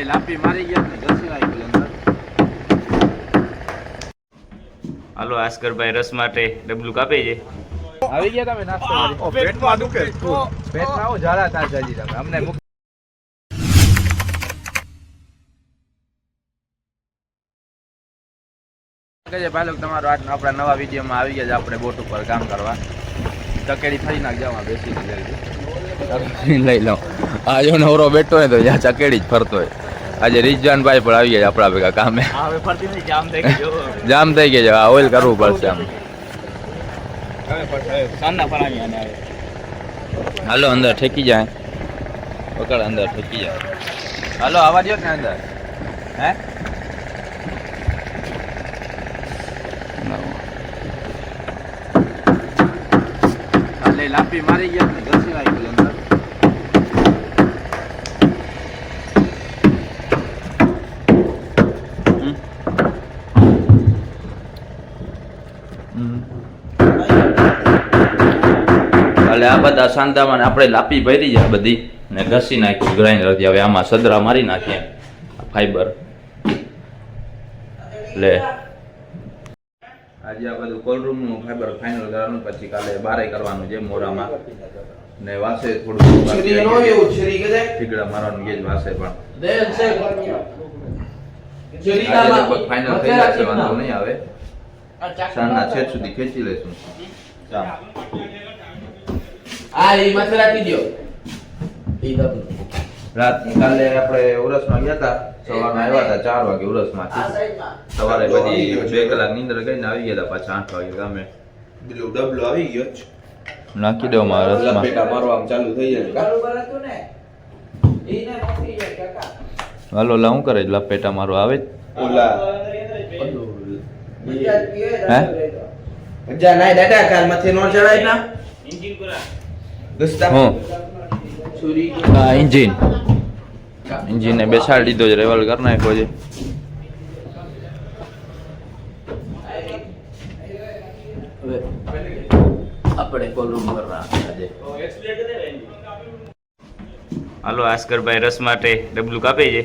એટલે લાપી મારી ગયા ને ઘસી નાખ્યું અંદર હાલો આસ્કરભાઈ રસ માટે ડબલું કાપે છે? આવી ગયા તમે નાસ્તો કરી પેટમાં દુખે. પેટમાં આવું ઝાડા થાય તમે અમને કે ભાઈ તમારો આજ આપણા નવા વિડીયોમાં આવી ગયા છે આપણે બોટ ઉપર કામ કરવા. ચકેડી ફરી નાખ જવા બેસી લઈ લો. આ જો નવરો બેઠો હોય તો જ્યાં ચકેડી જ ફરતો હોય. આજે રિજવાનભાઈ પણ આવી ગયા આપણા ભેગા કામે. જામ થઈ ગયો છે આ ઓઇલ કરવું પડશે આમ. આવે હાલો અંદર ઠેકી જાય. પકડ અંદર ઠેકી જાય. હાલો આવા દો ને અંદર. હે? લાપી મારી ગયા ઘસી નાખ્યું અંદર. એટલે આ બધા સાંધામાં આપણે લાપી ભરી જાય બધી ને ઘસી નાખ્યું ગ્રાઇન્ડરથી હવે આમાં સદરા મારી નાખીએ. ફાઈબર લે. આજે આ બધું કોલ્ડરૂમનું ફાઈબર ફાઇનલ કરવાનું પછી કાલે બારે કરવાનું છે મોરામાં. ને વાસે થોડું. ઠીકડા મારવાનું છે વાસે પણ. ફાઇનલ થઈ જશે વાંધો નહીં આવે. સાંજના છેક સુધી ખેંચી લેશું આ એ માથે રાખી દો ઈ દબનું. રાત કાલે આપણે ઉરસમાં ગયા હતા સવારમાં આવ્યા હતા ચાર વાગે ઉરસમાંથી. આ સવારે બધી બે કલાક નીંદર ગઈને આવી ગયા હતા પાછા આઠ વાગે ગામે. પેલો ડબલો આવી ગયો છે. નાખી દો મારા રસમાં. મારવા આમ ચાલુ થઈ જાય? બરોબર હતું ને? ઈ ને નોકરી જાય કાકા. હાલો લા હું કરે? લપેટા મારો આવે જ? ઓલા જા નાય દાદા કાલમાંથી નો ચડાય ના ઇન્જિન દોસ્તા હું સુરી બેસાડી દીધો છે રેવલ કરી નાખ્યો છે. આપણે કોલરૂમ કરવા આજે હાલો આસ્કરભાઈ રસ માટે ડબલું કાપે છે?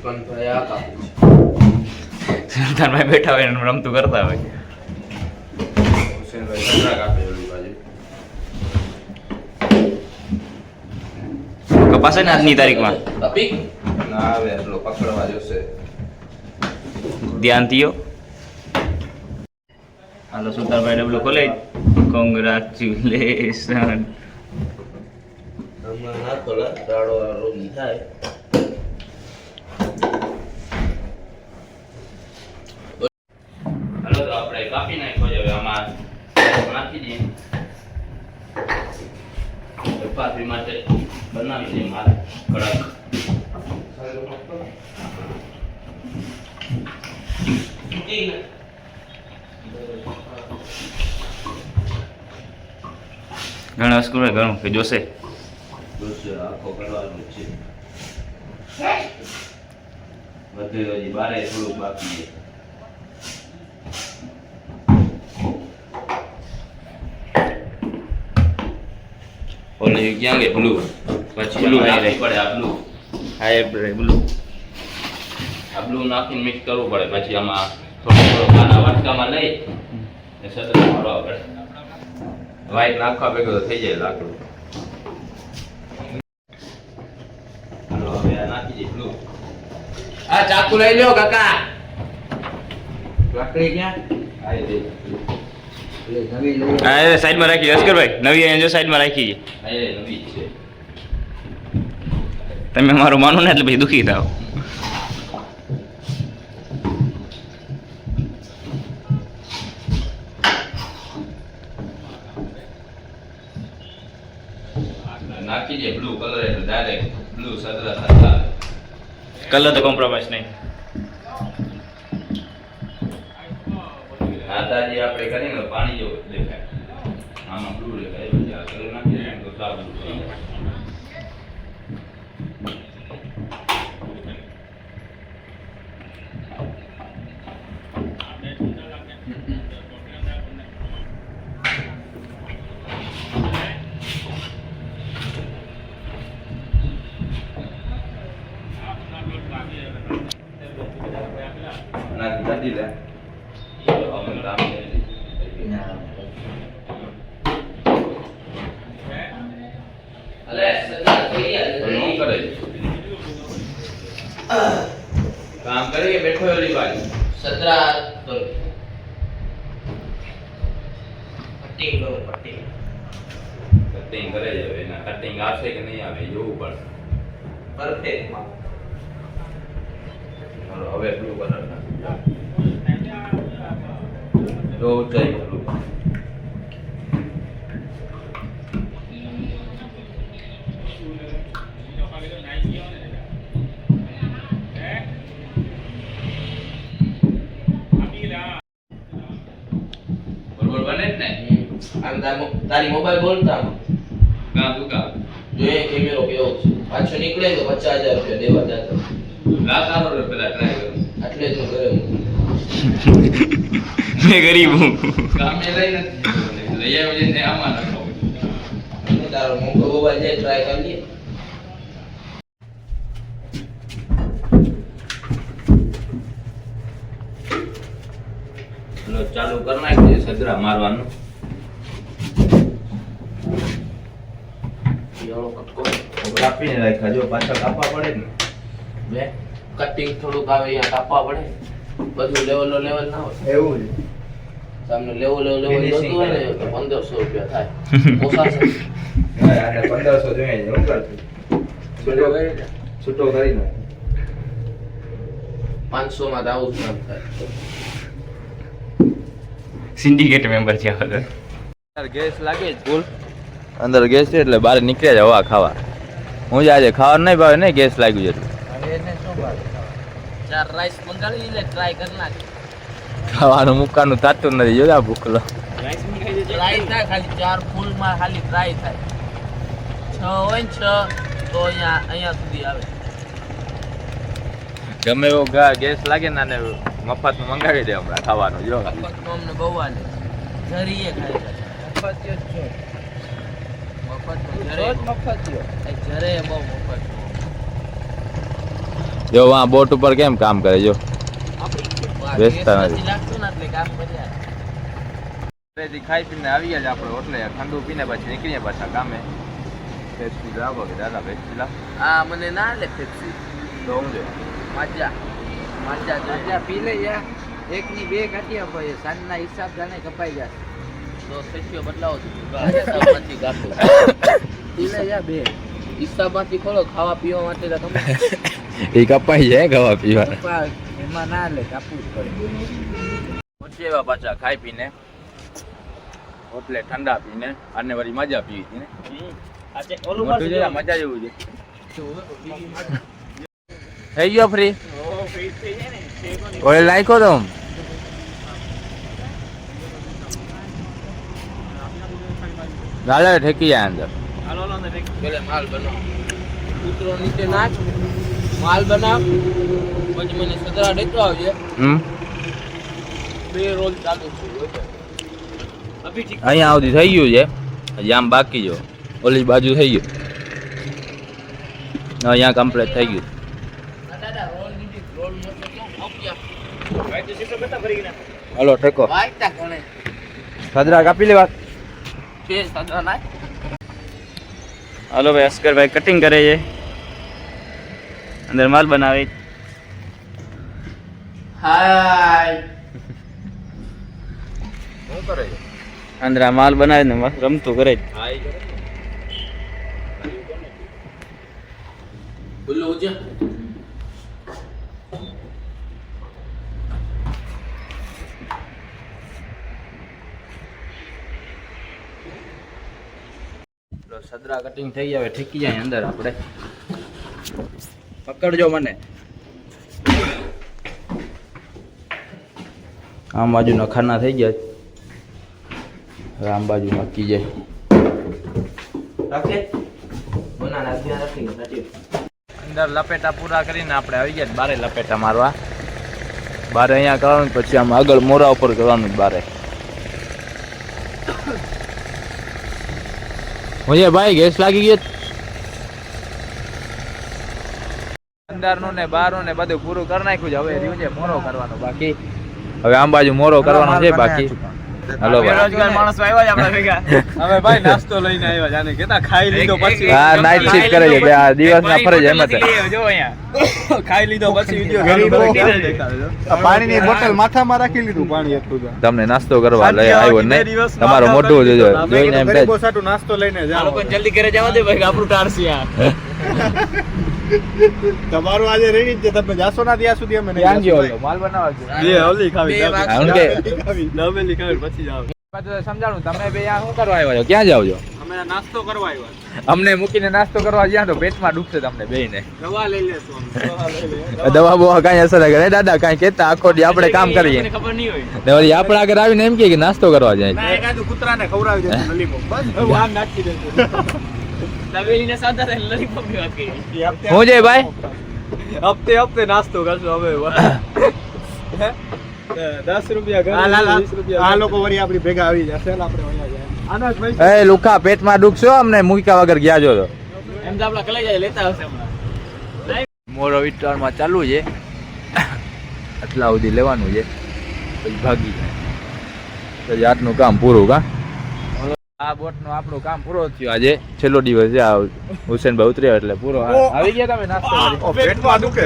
સુલતાનભાઈ આ બેઠા હોય એનું રમતું કરતા હોય. કપાસે ને આજની તારીખમાં? ના આવે એટલો પકડવા જોશે. ધ્યાન થયો. હાલો સુતારભાઈ ડબલું કોલેજ કોંગ્રેચ્યુલેશન હમણાં ના ખોલા રાડો રોગી થાય હાલો તો આપણે કાપી નાખ્યો છે હવે આમાં નાખી દઈએ ચપાતી માટે બનાવી દઈએ મારે કડક ઘણા સ્કૂલ ઘણું કે જોશે જોશે આખો કરવાનું છે. બધું હજી બારે થોડુંક બાકી છે. ઓલી ક્યાં ગઈ? બ્લુ. પછી બ્લુ નાખવી પડે આ બ્લુ. હા એ બ્લુ. આ બ્લુ નાખીને મિક્સ કરવું પડે પછી આમાં થોડો થોડો આના વાટકામાં લઈ ને સતત મારવા પડે વ્હાઈટ નાખવા ભેગું તો થઈ જાય લાકડું હાલો હવે આ નાખી દઈએ બ્લુ આ ચાકુ લઈ લ્યો કાકા. લાકડી ક્યાં? આવી દે હા સાઈડમાં રાખી અસ્કરભાઈ. નવી અહીં જો સાઈડમાં રાખી છે. તમે મારું માનો ને એટલે પછી દુખી થાવ. નાખી દે બ્લુ કલર એટલે ડાયરેક્ટ બ્લુ સદરા સદરા કલર તો કોમ્પ્રોમાઇઝ નહીં હાથાજી આપણે કરીને પાણી જેવું દેખાય આમાં બ્લુ દેખાય પછી આ કલર નાખી દે તો સારું કરે કામ કરે બેઠો ઓલી બાજુ સતરા કટિંગ કરે છે. હવે એના કટિંગ આવશે કે નહીં આવે જોવું પડે પરફેક્ટ હવે બ્લુ કલર જો ઊંચાઈ બ્લુ તાર- મોબાઈલ બોલતા? આમ. દુકા જોઈએ કેમેરો કેવો છે? પાછો નીકળે તો પચાસ હજાર રૂપિયા દેવા જાતો લા તારો પેલા ટ્રાય કરો એટલે જ કરે. મેં ગરીબ હું. કામે લઈ નથી લઈ આવી ને આમાં નાખો તારો મોકો મોબાઈલ જાય ટ્રાય કરી લઈએ લો ચાલુ કરી નાખજે સદરા મારવાનું. કટકો કાપીને રાખ્યા. જો પાછા કાપવા પડે ને. બે. કટિંગ થોડુંક આવે અહીંયા કાપવા પડે. બધું લેવલો લેવલ ના હોય. એવું તમને લેવલ લેવલ લેવલ જોતું હોય ને તો પંદરસો રૂપિયા થાય. પોસાશે આને પંદરસો જોઈએ છે હું કરતું છૂટો છૂટો કરી નાખ. પાંચસો માં તો આવું જ કામ થાય. સિન્ડિકેટ મેમ્બર છે ગેસ લાગે જ અંદર ગેસ છે એટલે બહાર નીકળ્યા જ હવા ખાવા. હું જ આજે ખાવાનું નહીં ભાવે નહીં ગેસ લાગ્યું છે ચાર રાઈસ ટ્રાય કરી નાખ ખાવાનું મુકાનું થતું નથી જોયા ભૂખલો ટ્રાય થાય ખાલી ચાર ફૂલમાં ખાલી ટ્રાય થાય. છ હોય ને છ તો અહીંયા અહીંયા સુધી આવે. ગમે એવો ગેસ લાગે ને આને મફતનું મંગાવી દે હમણાં ખાવાનું જો. મફતમાં અમને બહુ આલે. જરીએ ખાઈ મફત બહુ મફત જો વાં બોટ ઉપર કેમ કામ કરે જો? વેચતા નથી. લાગતું ને એટલે કામ કર્યા ઘરેથી ખાઈ પીને આવી જ આપણે હોટલે. ઠંડુ પીને પછી નીકળીએ પાછા કામે પેપ્સી લાવો કે દાદા પેપ્સી લાવ? આ મને ના લે પેપ્સી તો હું જો મજા. મજા મજા પી લઈ જા એક ની બે કાઢી આપો એ સાંજના હિસાબ જાણે કપાઈ જાય તો સેશિયો બદલાવો બે. હિસાબમાંથી ખોલો ખાવા પીવા માટે તો તમે એ કપાઈ જાય ગવા પીવા. એમાં ના લે કાપવું જ પડે. પછી એવા પાછા ખાઈ પીને એટલે ઠંડા પીને અને વળી મજા પીવી હતી ને. મજા જેવું છે. થઈ ગયો ફ્રી? ઓઇલ નાખ્યો તો ચાલે ઠેકી જાય અંદર માલ બનાવ. કૂતરો નીચે નાખ માલ બનાવ પછી મને સદરા દેતો આવજે. હમ. બે રોલ ચાલુ છે અહીંયા સુધી થઈ ગયું છે. હજી આમ બાકી જો. ઓલી બાજુ થઈ ગયું. અહીંયા કમ્પ્લીટ થઈ ગયું. હલો ઠેકો. સદરા કાપી લેવા. હાલો ભાઈ અસ્કરભાઈ કટિંગ કરે છે. અંદર માલ બનાવે. હાય. શું કરે છે અંદર આ માલ બનાવે ને રમતું કરે. છે બોલો સદરા કટિંગ થઈ જાય ઠીકી જાય અંદર આપણે. પકડજો મને. આમ બાજુ નખાના થઈ ગયા. હવે આમ બાજુ નક્કી જાય. અંદર લપેટા પૂરા કરીને આપણે આવી ગયા બારે લપેટા મારવા. બારે અહીંયા કરવાનું, પછી આમ આગળ મોરા ઉપર કરવાનું બારે. ઓય ભાઈ, ગેસ લાગી ગયો. અંદરનું ને બહારનું ને બધું પૂરું કરી નાખ્યું છે. હવે રહ્યું છે મોરો કરવાનો. બાકી હવે આમ બાજુ મોરો કરવાનો છે, બાકી. હાલો બેરોજગાર માણસો આવ્યા છે આપણા ભેગા. હવે ભાઈ નાસ્તો લઈને આવ્યા જાને કેતા ખાઈ લીધો પછી હા નાઈટ શિફ્ટ કરે છે. બે આ દિવસ ના ફરજ એમ જ જો અહીંયા. ખાઈ લીધો પછી વિડિયો પાણી ની બોટલ માથામાં રાખી લીધું પાણી એટલું તમને નાસ્તો કરવા લઈ આવ્યો ને. દિવસ તમારો મોઢું જોજો. જોઈને એમ થાય નાસ્તો લઈને જાઓ. જલ્દી ઘરે જવા દે ભાઈ આપણું ટાળસી આ. તમારું આજે રેડી છે. તમે જાશો ના ત્યાં સુધી અમે નહીં ક્યાં ઓલો? માલ બનાવજો ગયો ઓલી ખાવી ખાવી, દાબેલી ખાવી પછી જાઓ. સમજાણું તમે બે આ શું કરવા આવ્યા છો? ક્યાં જાવ છો? અમે નાસ્તો કરવા આવ્યા અમને મૂકીને નાસ્તો કરવા જ્યાં તો પેટમાં દુખશે તમને બેયને. દવા લઈ લેશું દવા. બવા કાંઈ અસર કરે. દાદા કાંઈ કહેતા આખો દી આપણે કામ કરીએ. ખબર નહીં હોય. વળી આપણા આગળ આવીને એમ કહે કે નાસ્તો કરવા જાય. કૂતરાને ખવડાવી બસ નાખી દાબેલીને સાદા વાત કરી હું ભાઈ. હપ્તે હપ્તે નાસ્તો કરશો હવે દસ રૂપિયા આ લોકો વળી આપણી ભેગા આવી જશે આપણે એ લુખા પેટમાં દુખશો અમને મૂક્યા વગર ગયા જો તો. એમ તો આપણા કલાઈ જાય લેતા હશે હમણાં. મોરો વિસ્તારમાં ચાલુ છે. આટલા સુધી લેવાનું છે. પછી ભાગી જાય. પછી આજનું કામ પૂરું કા? આ બોટનું આપણું કામ પૂરો થયું. આજે છેલ્લો દિવસ છે આ હુસેનભાઈ ઉતર્યા એટલે પૂરો આવી ગયા તમે નાસ્તો? પેટમાં દુખે.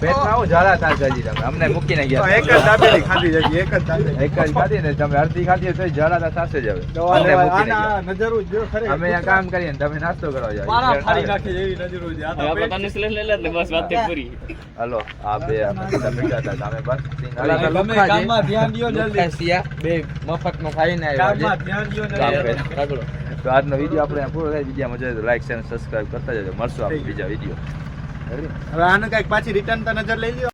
પેટમાં આવું ઝાડા થાય તમે. અમને મૂકીને ગયા. એક જ દાબેલી ખાધી જતી એક જ દાબેલી. એક જ ખાધી ને તમે અડધી ખાધી તો ઝાડા તા સાસે જ હવે. અમને મૂકીને ગયા. નજરો જો ખરે. અમે આ કામ કરીએ ને તમે નાસ્તો કરવા જાવ મારા ફાડી નાખે જેવી નજરો છે. આ તો હવે આપણે તને સ્લેશ લઈ લે બસ વાત પૂરી. હલો આ બે અમે તમે ભેગા તમે બસ તમે કામમાં ધ્યાન દિયો જલ્દી. બે મફતમાં ખાઈને આવ્યા. કામમાં ધ્યાન દ્યો કામ તો આજનો વીડિયો આપણે પૂરો થાય. વીડિયો મજા આવે તો લાઈક શેર સબસ્ક્રાઇબ કરતા જજો. મળશું આપણે બીજા વીડિયો હવે આને કંઈક પાછી રિટર્ન તો નજર લઈ લ્યો.